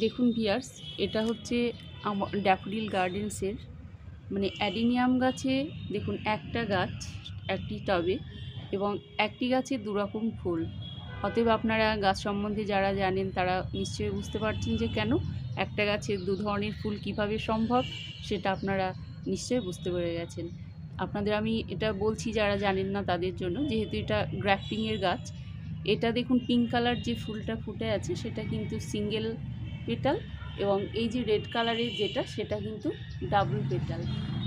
দেখুন ভিয়ার্স এটা হচ্ছে আমার ড্যাফোডিল গার্ডেন্সের মানে অ্যাডিনিয়াম গাছে দেখুন একটা গাছ, একটি টবে এবং একটি গাছে দুরকম ফুল। অতএব আপনারা গাছ সম্বন্ধে যারা জানেন তারা নিশ্চয়ই বুঝতে পারছেন যে কেন একটা গাছে দু ধরনের ফুল কীভাবে সম্ভব সেটা আপনারা নিশ্চয়ই বুঝতে পেরে গেছেন। আপনাদের আমি এটা বলছি যারা জানেন না তাদের জন্য, যেহেতু এটা গ্রাফটিংয়ের গাছ, এটা দেখুন পিঙ্ক কালার যে ফুলটা ফুটে আছে সেটা কিন্তু সিঙ্গেল পেটাল এবং এই যে রেড কালারের যেটা, সেটা কিন্তু ডাবল পেটাল।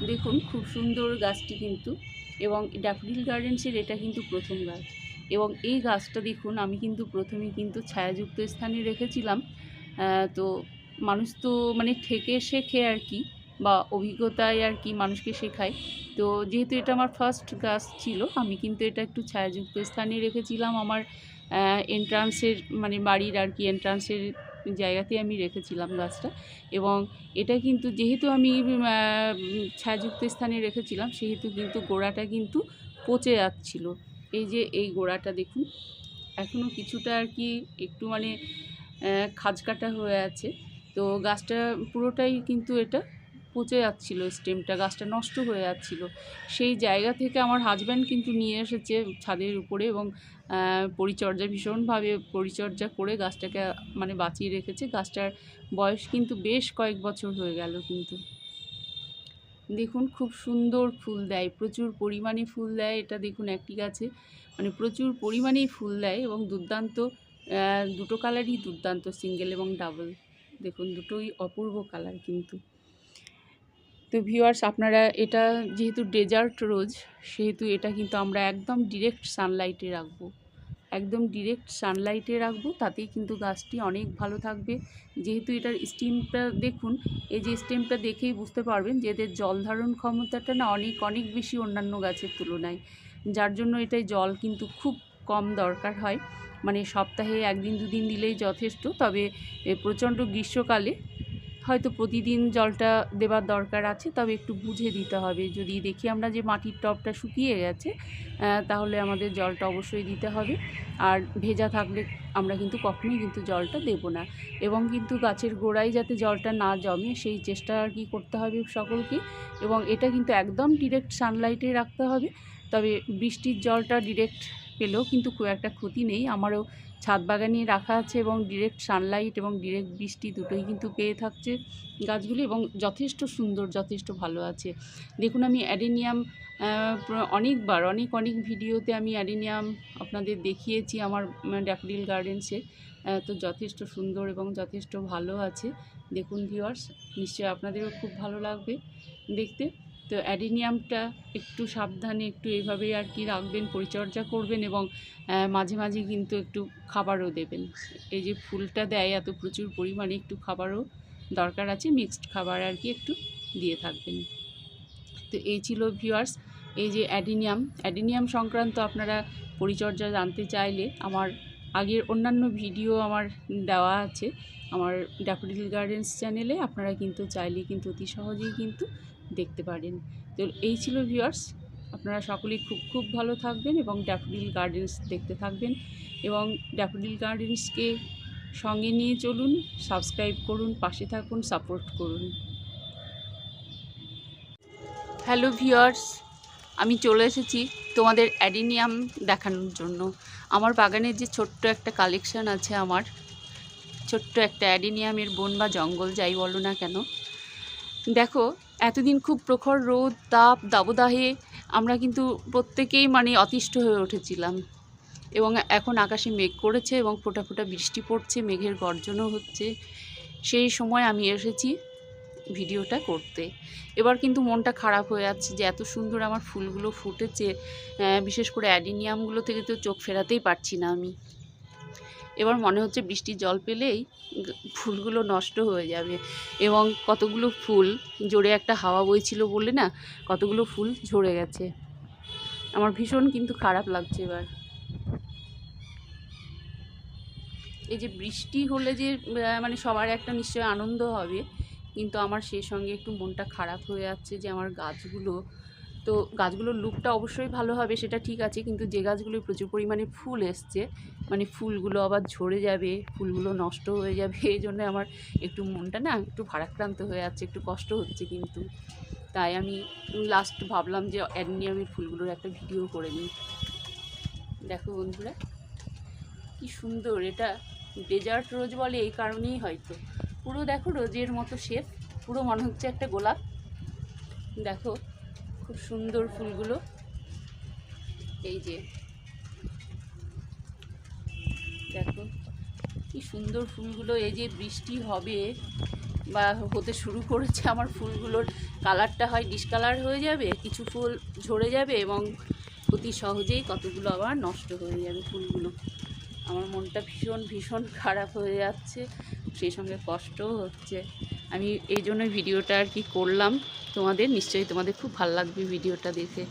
দেখুন, খুব সুন্দর গাছটি কিন্তু এবং ড্যাফোডিল গার্ডেন্সের এটা কিন্তু প্রথম গাছ। এবং এই গাছটা দেখুন, আমি কিন্তু প্রথমে কিন্তু ছায়াযুক্ত স্থানে রেখেছিলাম। তো মানুষ তো মানে থেকে শেখে আর কি বা অভিজ্ঞতায় আর কি মানুষকে শেখায়। তো যেহেতু এটা আমার ফার্স্ট গাছ ছিল, আমি কিন্তু এটা একটু ছায়াযুক্ত স্থানে রেখেছিলাম। আমার এন্ট্রান্সের মানে বাড়ির আর কি এন্ট্রান্সের জায়গাতে আমি রেখেছিলাম গাছটা এবং এটা কিন্তু যেহেতু আমি ছায়াযুক্ত স্থানে রেখেছিলাম, সেহেতু কিন্তু গোড়াটা কিন্তু পচে যাচ্ছিল। এই যে এই গোড়াটা দেখুন এখনও কিছুটা আর কি একটু মানে খাজকাটা হয়ে আছে। তো গাছটা পুরোটাই কিন্তু এটা পচে যাচ্ছিল স্টেমটা, গাছটা নষ্ট হয়ে যাচ্ছিল। সেই জায়গা থেকে আমার হাজব্যান্ড কিন্তু নিয়ে এসেছে ছাদের উপরে এবং পরিচর্যা, ভীষণভাবে পরিচর্যা করে গাছটাকে মানে বাঁচিয়ে রেখেছে। গাছটার বয়স কিন্তু বেশ কয়েক বছর হয়ে গেল কিন্তু। দেখুন, খুব সুন্দর ফুল দেয়, প্রচুর পরিমাণে ফুল দেয়। এটা দেখুন একটি গাছে মানে প্রচুর পরিমাণেই ফুল দেয় এবং দুর্দান্ত দুটো কালারই দুর্দান্ত সিঙ্গেল এবং ডাবল দেখুন, দুটোই অপূর্ব কালার কিন্তু। তো ভিউয়ার্স আপনারা এটা যেহেতু ডেজার্ট রোজ, সেহেতু এটা কিন্তু আমরা একদম ডিরেক্ট সানলাইটে রাখব। একদম ডিরেক্ট সানলাইটে রাখব, তাতেই কিন্তু গাছটি অনেক ভালো থাকবে। যেহেতু এটার স্টিমটা দেখুন, এই যে স্টেমটা দেখেই বুঝতে পারবেন যে এদের জল ধারণ ক্ষমতাটা না অনেক অনেক বেশি অন্যান্য গাছের তুলনায়। যার জন্য এটাই জল কিন্তু খুব কম দরকার হয়। মানে সপ্তাহে একদিন, দুদিন দিলেই যথেষ্ট। তবে প্রচণ্ড গ্রীষ্মকালে হয়তো প্রতিদিন জলটা দেবার দরকার আছে, তবে একটু বুঝে দিতে হবে। যদি দেখি আমরা যে মাটির টবটা শুকিয়ে গেছে তাহলে আমাদের জলটা অবশ্যই দিতে হবে। আর ভেজা থাকলে আমরা কিন্তু কখনোই কিন্তু জলটা দেব না। এবং কিন্তু গাছের গোড়ায় যাতে জলটা না জমে, সেই চেষ্টা আর কি করতে হবে সকলকে। এবং এটা কিন্তু একদম ডিরেক্ট সানলাইটে রাখতে হবে। তবে বৃষ্টির জলটা ডিরেক্ট পেলেও কিন্তু খুব একটা ক্ষতি নেই। আমারও ছাদ বাগানে রাখা আছে এবং ডিরেক্ট সানলাইট এবং ডিরেক্ট বৃষ্টি দুটোই কিন্তু পেয়ে থাকছে গাছগুলি এবং যথেষ্ট সুন্দর, যথেষ্ট ভালো আছে। দেখুন আমি অ্যাডেনিয়াম অনেকবার, অনেক অনেক ভিডিওতে আমি অ্যাডেনিয়াম আপনাদের দেখিয়েছি আমার ড্যাফোডিল গার্ডেন্সে। তো যথেষ্ট সুন্দর এবং যথেষ্ট ভালো আছে। দেখুন ভিওয়ার্স নিশ্চয়ই আপনাদেরও খুব ভালো লাগবে দেখতে। তো অ্যাডেনিয়ামটা একটু সাবধানে একটু এইভাবেই আর কি রাখবেন, পরিচর্যা করবেন এবং মাঝে মাঝে কিন্তু একটু খাবারও দেবেন। এই যে ফুলটা দেয় এত প্রচুর পরিমাণে একটু খাবারও দরকার আছে, মিক্সড খাবার আর কি একটু দিয়ে থাকবেন। তো এই ছিল ভিউয়ার্স, এই যে অ্যাডিনিয়াম। অ্যাডিনিয়াম সংক্রান্ত আপনারা পরিচর্যা জানতে চাইলে আমার আগের অন্যান্য ভিডিও আমার দেওয়া আছে। আমার ড্যাফোডিল গার্ডেন্স চ্যানেলে আপনারা কিন্তু চাইলে কিন্তু অতি সহজেই কিন্তু দেখতে পারেন। তো এই ছিল ভিউয়ার্স। আপনারা সকলেই খুব খুব ভালো থাকবেন এবং ড্যাফোডিল গার্ডেন্স দেখতে থাকবেন এবং ড্যাফোডিল গার্ডেন্সকে সঙ্গে নিয়ে চলুন, সাবস্ক্রাইব করুন, পাশে থাকুন, সাপোর্ট করুন। হ্যালো ভিউয়ার্স, আমি চলে এসেছি তোমাদের অ্যাডিনিয়াম দেখানোর জন্য। আমার বাগানের যে ছোট্ট একটা কালেকশন আছে আমার, ছোট্ট একটা অ্যাডিনিয়ামের বন বা জঙ্গল, যাই বলো না কেন। দেখো এতদিন খুব প্রখর রোদ, তাপ, দাবদাহে আমরা কিন্তু প্রত্যেকেই মানে অতিষ্ঠ হয়ে উঠেছিলাম। এবং এখন আকাশে মেঘ করেছে এবং ফোটা ফোটা বৃষ্টি পড়ছে, মেঘের গর্জনও হচ্ছে। সেই সময় আমি এসেছি ভিডিওটা করতে। এবার কিন্তু মনটা খারাপ হয়ে যাচ্ছে যে এত সুন্দর আমার ফুলগুলো ফুটেছে। বিশেষ করে অ্যাডিনিয়ামগুলো থেকে তো চোখ ফেরাতেই পারছি না আমি। এবার মনে হচ্ছে বৃষ্টির জল পেলেই ফুলগুলো নষ্ট হয়ে যাবে। এবং কতগুলো ফুল জোরে একটা হাওয়া বইছিল বলে না, কতগুলো ফুল ঝরে গেছে। আমার ভীষণ কিন্তু খারাপ লাগছে এবার। এই যে বৃষ্টি হলে যে মানে সবার একটা নিশ্চয় আনন্দ হবে, কিন্তু আমার সেই সঙ্গে একটু মনটা খারাপ হয়ে যাচ্ছে যে আমার গাছগুলো তো গাছগুলোর লুকটা অবশ্যই ভালো হবে, সেটা ঠিক আছে, কিন্তু যে গাছগুলোয় প্রচুর পরিমাণে ফুল এসছে মানে ফুলগুলো আবার ঝরে যাবে, ফুলগুলো নষ্ট হয়ে যাবে, এই জন্য আমার একটু মনটা না একটু ভারাক্রান্ত হয়ে যাচ্ছে একটু কষ্ট হচ্ছে কিন্তু। তাই আমি লাস্ট ভাবলাম যে অ্যাডনিয়ামের ফুলগুলোর একটা ভিডিও করে নিই। দেখো বন্ধুরা, কি সুন্দর, এটা ডেজার্ট রোজ বলে এই কারণেই হয়তো। পুরো দেখো রোজের মতো শেপ পুরো মনে হচ্ছে একটা গোলাপ। দেখো খুব সুন্দর ফুলগুলো। এই যে। দেখো, কি সুন্দর ফুলগুলো, এই যে বৃষ্টি হবে বা হতে শুরু করেছে আমার ফুলগুলোর কালারটা হয় ডিসকালার হয়ে যাবে, কিছু ফুল ঝরে যাবে এবং অতি সহজেই কতগুলো আবার নষ্ট হয়ে যাবে ফুলগুলো। আমার মনটা ভীষণ ভীষণ খারাপ হয়ে যাচ্ছে, সেই সঙ্গে কষ্টও হচ্ছে। আমি এই জন্য ভিডিওটা আর কি করলাম। তোমাদের, নিশ্চয়ই তোমাদের খুব ভালো লাগবে ভিডিওটা দেখে।